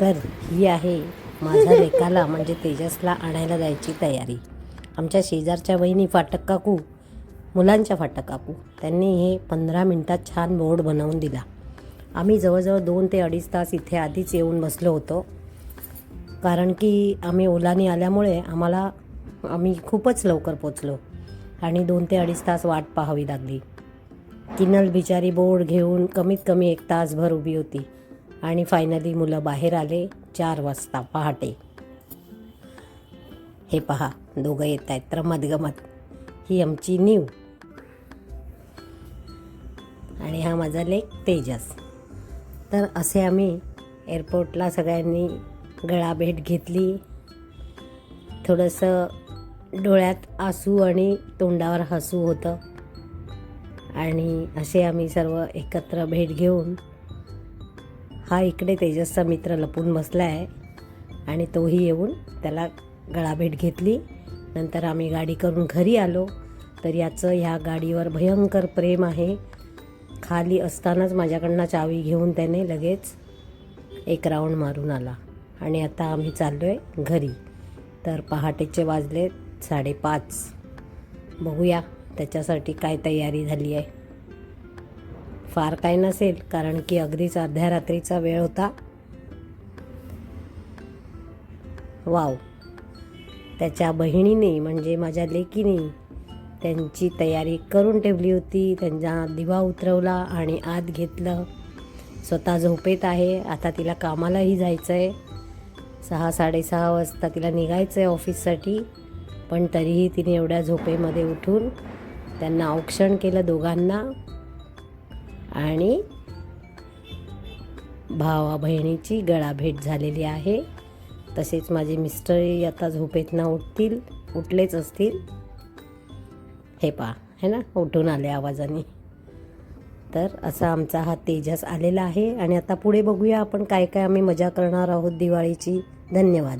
तर ही आहे माझ्या लेकाला म्हणजे तेजसला आणायला जायची तयारी. आमच्या शेजारच्या वहिनी फाटक काकू मुलांच्या फाटक काकू त्यांनी हे पंधरा मिनटात छान बोर्ड बनवून दिला. आम्ही जवळजवळ दोन ते अडीच तास इथे आधीच येऊन बसलो होतो. कारण की आम्ही ओलाने आल्यामुळे आम्हाला आम्ही खूपच लवकर पोचलो आणि दोन ते अडीच तास वाट पाहावी लागली. किनल बिचारी बोर्ड घेऊन कमीत कमी एक तासभर उभी होती. आणि फायनली मुलं बाहेर आले चार वाजता पहाटे. हे पहा दोघं येत आहेत रमत गमत ही आमची नीव. आणि हा माझा लेक तेजस. तर असे आम्ही एअरपोर्टला सगळ्यांनी गळाभेट घेतली. थोडंसं डोळ्यात आसू आणि तोंडावर हसू होतं. आणि असे आम्ही सर्व एकत्र भेट घेऊन हा इकडे तेजसचा मित्र लपून बसला आहे आणि तोही येऊन त्याला गळाभेट घेतली. नंतर आम्ही गाडी करून घरी आलो. तर याचं ह्या गाडीवर भयंकर प्रेम आहे. खाली असतानाच माझ्याकडनं चावी घेऊन त्याने लगेच एक राऊंड मारून आला. आणि आता आम्ही चाललो आहे घरी. तर पहाटेचे वाजले साडेपाच. बघूया त्याच्यासाठी काय तयारी झाली आहे. फार काही नसेल कारण की अगदीच अर्ध्या रात्रीचा वेळ होता. वाव. त्याच्या बहिणीने म्हणजे माझ्या लेकीने त्यांची तयारी करून ठेवली होती. त्यांचा दिवा उतरवला आणि आत घेतलं. स्वतः झोपेत आहे. आता तिला कामालाही जायचं आहे सहा साडेसहा वाजता तिला निघायचं आहे ऑफिससाठी पण तरीही तिने एवढ्या झोपेमध्ये उठून त्यांना औक्षण केलं दोघांना. आणि भावा बहिणीची गळाभेट झालेली आहे. तसेच माझे मिस्टरही आता झोपेतनं उठतील उठलेच असतील. हे पहा है ना उठून आले आवाजाने. तर असा आमचा हा तेजस आलेला आहे आणि आता पुढे बघूया आपण काय काय आम्ही मजा करणार आहोत दिवाळीची. धन्यवाद.